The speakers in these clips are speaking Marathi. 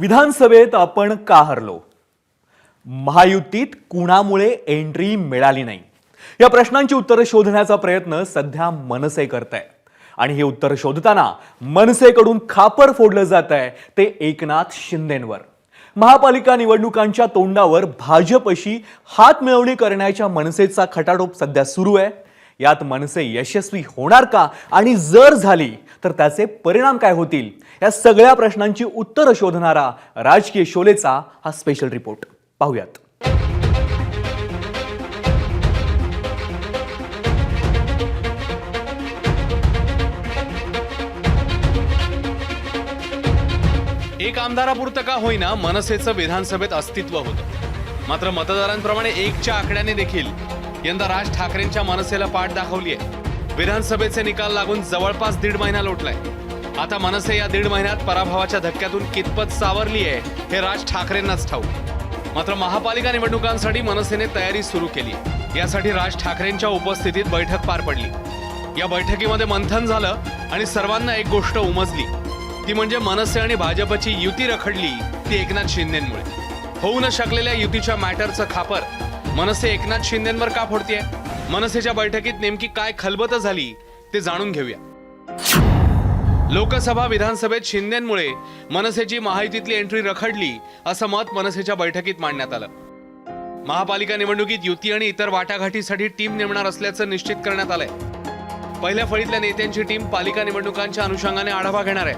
विधानसभेत आपण का हरलो? महायुतीत कुणामुळे एंट्री मिळाली नाही? या प्रश्नांची उत्तरं शोधण्याचा प्रयत्न सध्या मनसे करत आहे आणि हे उत्तर शोधताना मनसेकडून खापर फोडलं जात आहे ते एकनाथ शिंदेंवर. महापालिका निवडणुकांच्या तोंडावर भाजपशी हात मिळवणी करण्याच्या मनसेचा खटाटोप सध्या सुरू आहे. यात मनसे यशस्वी होणार का आणि जर झाली तर त्याचे परिणाम काय होतील? या सगळ्या प्रश्नांची उत्तरं शोधणारा राजकीय शोलेचा हा स्पेशल रिपोर्ट पाहूयात. एक आमदारापुरतं का होईना मनसेचं विधानसभेत अस्तित्व होतं. मात्र मतदारांप्रमाणे एकच्या आकड्याने देखील यंदा राज ठाकरेंच्या मनसेला पाठ दाखवली आहे विधानसभेचे निकाल लागून जवळपास दीड महिना लोटलाय. आता मनसे या दीड महिन्यात पराभवाच्या धक्क्यातून कितपत सावरली आहे हे राज ठाकरेंनाच ठाऊ मात्र महापालिका निवडणुकांसाठी मनसेने तयारी सुरू केली यासाठी राज ठाकरेंच्या उपस्थितीत बैठक पार पडली. या बैठकीमध्ये मंथन झालं आणि सर्वांना एक गोष्ट उमजली. ती म्हणजे मनसे आणि भाजपची युती रखडली ती एकनाथ शिंदेमुळे. होऊ न शकलेल्या युतीच्या मॅटरचं खापर मनसे एकनाथ शिंदेवर का फोडतीये? मनसेच्या बैठकीत नेमकी काय खलबत झाली ते जाणून घेऊया. लोकसभा विधानसभेत शिंदेमुळे मनसेची माहितीतली एंट्री रखडली असं मत मनसेच्या बैठकीत मांडण्यात आलं. महापालिका निवडणुकीत युती आणि इतर वाटाघाटीसाठी टीम नेमणार असल्याचं निश्चित करण्यात आलंय. पहिल्या फळीतल्या नेत्यांची टीम पालिका निवडणुकांच्या अनुषंगाने आढावा घेणार आहे.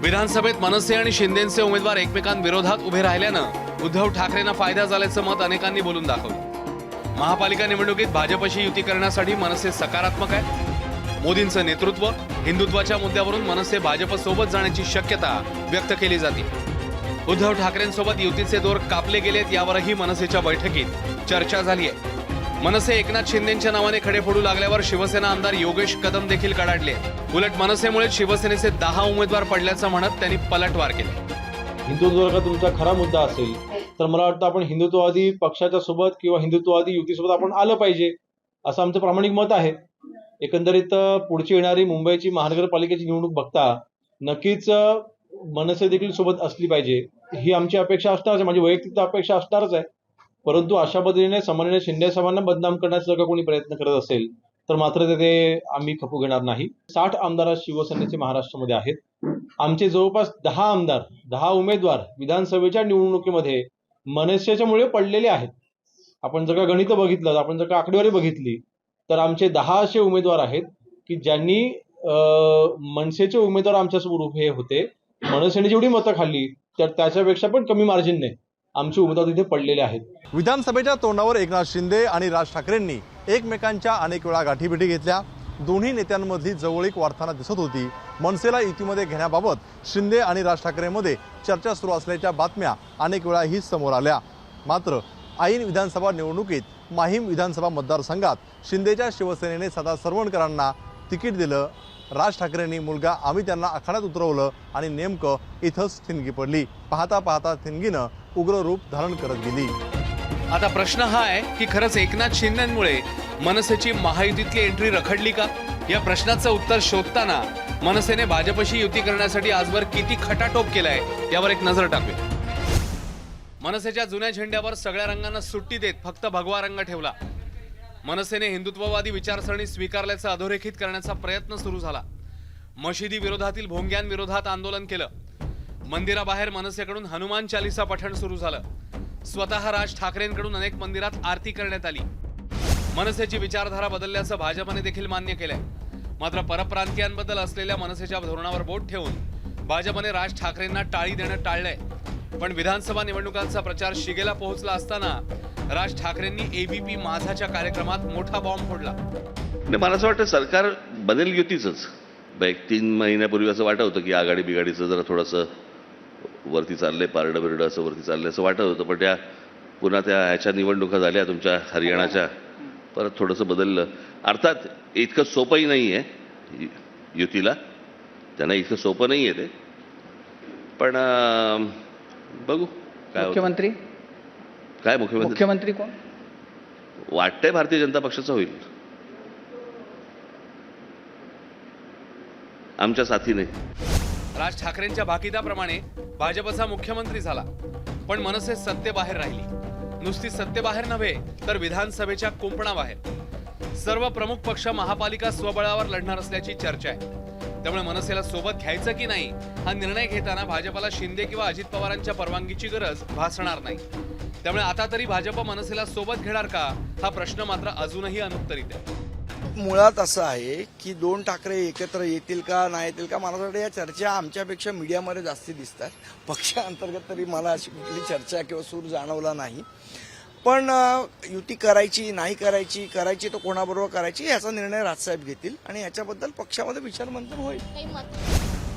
विधानसभेत मनसे आणि शिंदेचे उमेदवार एकमेकांविरोधात उभे राहिल्यानं उद्धव ठाकरेंना फायदा झाल्याचं मत अनेकांनी बोलून दाखवलं. महापालिका निवडणुकीत भाजपशी युती करण्यासाठी मनसे सकारात्मक आहे मोदींचं नेतृत्व हिंदुत्वाच्या मुद्द्यावरून मनसे भाजपसोबत जाण्याची शक्यता व्यक्त केली जाते. उद्धव ठाकरेंसोबत युतीचे दोर कापले गेलेत यावरही मनसेच्या बैठकीत चर्चा झाली आहे. मनसे एकनाथ शिंदेच्या नावाने खडे फोडू लागल्यावर शिवसेना आमदार योगेश कदम देखील कडाडले. उलट मनसेमुळे शिवसेनेचे दहा उमेदवार पडल्याचं म्हणत त्यांनी पलटवार केले. हिंदुत्व जर का तुमचा खरा मुद्दा असेल तर मला वाटतं आपण हिंदुत्ववादी पक्षाच्या सोबत किंवा हिंदुत्ववादी युतीसोबत आपण आलं पाहिजे असं आमचं प्रामाणिक मत आहे. एकंदरीत पुढची येणारी मुंबईची महानगरपालिकेची निवडणूक बघता नक्कीच मनसे देखील सोबत असली पाहिजे. ही आमची अपेक्षा असणारच आहे माझी वैयक्तिक अपेक्षा असणारच आहे. परंतु अशा पद्धतीने सामान्य शिंदे साहेबांना बदनाम करण्याचा जर का कोणी प्रयत्न करत असेल तर मात्र तिथे ते आम्ही खपू घेणार नाही. साठ आमदार शिवसेनेचे महाराष्ट्रामध्ये आहेत. आमचे जवळपास दहा आमदार दहा उमेदवार विधानसभेच्या निवडणुकीमध्ये मनसेच्यामुळे पडलेले आहेत. आपण जर का गणित बघितलं आपण जर का आकडेवारी बघितली तर आमचे दहा असे उमेदवार आहेत की ज्यांनी मनसेचे उमेदवार आमच्यासमोर उभे होते. मनसेने जेवढी मतं खाल्ली तर त्याच्यापेक्षा पण कमी मार्जिनने आमचे उमेदवार तिथे पडलेले आहेत. विधानसभेच्या तोंडावर एकनाथ शिंदे आणि राज ठाकरेंनी एकमेकांच्या अनेक वेळा गाठीभेटी घेतल्या. दोन्ही नेत्यांमधली जवळीक वाढताना दिसत होती. मनसेला युतीमध्ये घेण्याबाबत शिंदे आणि राज ठाकरेंमध्ये चर्चा सुरू असल्याच्या बातम्या अनेक वेळाही समोर आल्या. मात्र ऐन विधानसभा निवडणुकीत माहीम विधानसभा मतदारसंघात शिंदेच्या शिवसेनेने सदा सरवणकरांना तिकीट दिलं. राज ठाकरेंनी मुलगा आम्ही त्यांना आखाड्यात उतरवलं आणि नेमकं इथंच थिणगी पडली. पाहता पाहता थिणगीनं उग्र रूप धारण करत गेली. आता प्रश्न हा आहे की खरंच एकनाथ शिंदेमुळे मनसेची महायुतीतली एंट्री रखडली का? या प्रश्नाचं उत्तर शोधताना मनसेने भाजपशी युती करण्यासाठी आजवर किती खटाटोप केलाय यावर एक नजर टाकूया. मनसेच्या जुन्या झेंड्यावर सगळ्या रंगांना सुट्टी देत फक्त भगवा रंग ठेवला. मनसेने हिंदुत्ववादी विचारसरणी स्वीकारल्याचं अधोरेखित करण्याचा प्रयत्न सुरू झाला. मशिदी विरोधातील भोंग्यांविरोधात आंदोलन केलं. मंदिराबाहेर मनसेकडून हनुमान चालिसा पठण सुरू झालं. स्वतः राज ठाकरेंकडून अनेक मंदिरात आरती करण्यात आली. मनसेची विचारधारा बदलल्याचं भाजपने देखील मान्य केलंय. मात्र परप्रांतीयांबद्दल असलेल्या मनसेच्या धोरणावर बोट ठेवून भाजपने राज ठाकरेंना टाळी देणं टाळलंय. पण विधानसभा निवडणुकांचा प्रचार शिगेला पोहोचला असताना राज ठाकरेंनी एबीपी माझाच्या कार्यक्रमात मोठा बॉम्ब फोडला. मला असं वाटतं सरकार बनेल युतीच ब- एक तीन महिन्यापूर्वी असं वाटत होतं की आघाडी बिघाडीचं जरा थोडंसं वरती चाललंय पारडं बिरडं असं वरती चाललंय असं वाटत होतं. पण त्या पुन्हा त्या ह्याच्या निवडणुका झाल्या तुमच्या हरियाणाच्या. परत थोडंसं बदललं. अर्थात इतकं सोपंही नाही आहे युतीला. त्यांना इतकं सोपं नाही आहे ते. पण बघू काय. मुख्यमंत्री? काय मुख्यमंत्री? मुख्यमंत्री कोण? वाटतंय भारतीय जनता पक्षाचं होईल. आमच्या साथीने. राज ठाकरेंच्या भाकिदाप्रमाणे भाजपचा मुख्यमंत्री झाला. पण मनसे सत्तेबाहेर राहिली. नुसती सत्तेबाहेर नव्हे तर विधानसभेच्या कुंपणाबाहेर. सर्व प्रमुख पक्ष महापालिका स्वबळावर लढणार असल्याची चर्चा आहे. त्यामुळे मनसेला सोबत घ्यायचं की नाही हा निर्णय घेताना भाजपला शिंदे किंवा अजित पवारांच्या परवानगीची गरज भासणार नाही. त्यामुळे आता तरी भाजप मनसेला सोबत घेणार का हा प्रश्न मात्र अजूनही अनुत्तरित आहे. मुळात असं आहे की दोन ठाकरे एकत्र येतील का नाही येतील का मला वाटतं या चर्चा आमच्यापेक्षा मीडियामध्ये जास्ती दिसतात. पक्षांतर्गत तरी मला अशी कुठली चर्चा किंवा सूर जाणवला नाही. पण युती करायची नाही करायची करायची तर कोणाबरोबर करायची याचा निर्णय राजसाहेब घेतील आणि याच्याबद्दल पक्षामध्ये विचारमंथन होईल.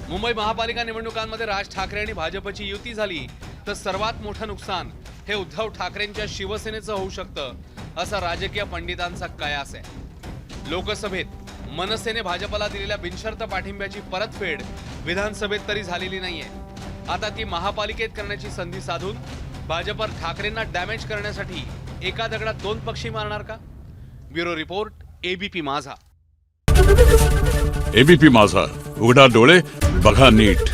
मुंबई महापालिका निवडणुकांमध्ये राज ठाकरे आणि भाजपची युती झाली तर सर्वात मोठं नुकसान हे उद्धव ठाकरेंच्या शिवसेनेचं होऊ शकतं असा राजकीय पंडितांचा कयास आहे. लोकसभेत मनसेने भाजपला दिलेल्या बिनशर्त पाठिंब्याची परतफेड विधानसभेत तरी झालेली नाहीये. आता ती महापालिकेत करण्याची संधी साधून भाजपवर ठाकरेंना डॅमेज करण्यासाठी एका दगडात दोन पक्षी मारणार का? Bureau report ABP Majha. ABP Majha. उघडा डोळे बघा नीट.